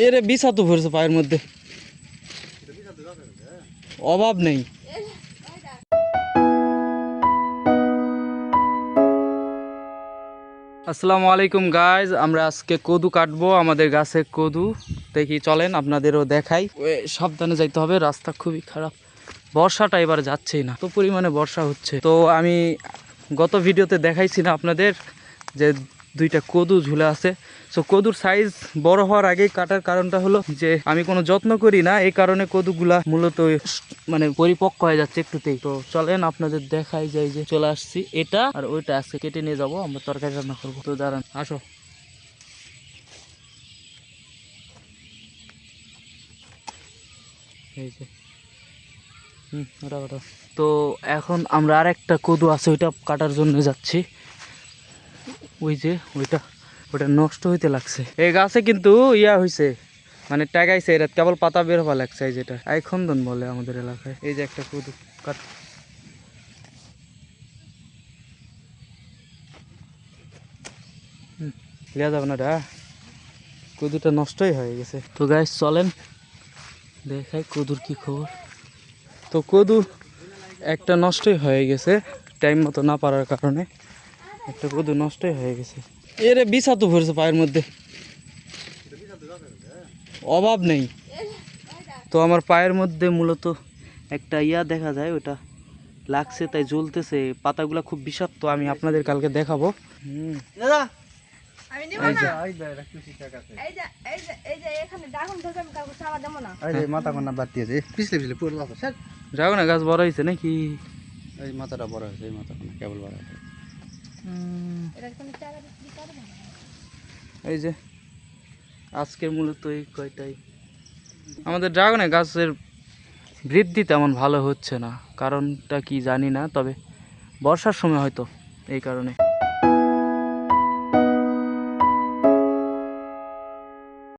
এরে বিষা তো ভরছে পায়ের মধ্যে। অভাব নেই। আসসালামু আলাইকুম গাইজ আমরা আজকে কদু কাটবো, আমাদের গাছে কদু। দেখি, চলেন আপনাদেরও দেখাই। সাবধানে যাইতে হবে, রাস্তা খুবই খারাপ। বর্ষাটা এবার যাচ্ছেই না, তো পরিমাণে বর্ষা হচ্ছে। তো আমি গত ভিডিওতে দেখাইছি না আপনাদের যে দুইটা কদু ঝুলে আছে। সো কদুর সাইজ বড় হওয়ার আগেই কাটার কারণটা হলো যে, আমি কোনো যত্ন করি না, এই কারণে কদুগুলা মূলত মানে পরিপক্ক হয়ে যাচ্ছে একটুতেই। তো চলেন আপনাদের দেখাই যাই যে চলে আসছি। এটা আর ওইটা আজকে কেটে নিয়ে যাব, আমরা তরকারি রান্না করব। তো দাঁড়ান, আসো। এই যে। হুম, ওটা তো এখন আমরা আর একটা কদু আছে, ওইটা কাটার জন্য যাচ্ছি। ওই যে, ওইটা ওটা নষ্ট হইতে লাগছে। এই গাছে কিন্তু ইয়া হইছে মানে টাগাইছে এটা কেবল পাতা বের হওয়া লাগছে, এই যেটা। আই খন্দন বলে আমাদের এলাকায়। এই যে একটা কদু, কাট। লিয়া যাবে না এটা কদুটা নষ্টই হয়ে গেছে। তো গাছ চলেন, দেখাই কদুর কি খবর। তো কদু একটা নষ্টই হয়ে গেছে টাইম মতো না পারার কারণে। একটা কদু নষ্টই হয়ে গেছে। এরে বিষা তো ভরছে পায়ের মধ্যে। অভাব নেই। তো আমার পায়ের মধ্যে মূলত একটা ইয়া দেখা যায় ওটা লাগছে তাই জ্বলতেছে। পাতাগুলা খুব বিষাক্ত আমি আপনাদের কালকে দেখাবো। হুম। আমি নিব এই যে। না এই যে এই যে এই যে এখানে ডাকুন ধরে আমি কাউকে চাওয়া দেবো না। এই যে মাথা কোনা বাড়তি আছে। পিছলে পিছলে পুরো আছে। স্যার যাও না গাছ বড় হয়েছে নাকি? এই মাথাটা বড় হয়েছে এই মাথা কেবল বড় হয়েছে। এই যে আজকে মূলত এই কয়টাই। আমাদের ড্রাগনে গাছের বৃদ্ধি তেমন ভালো হচ্ছে না, কারণটা কি জানি না, তবে বর্ষার সময় হয়তো এই কারণে।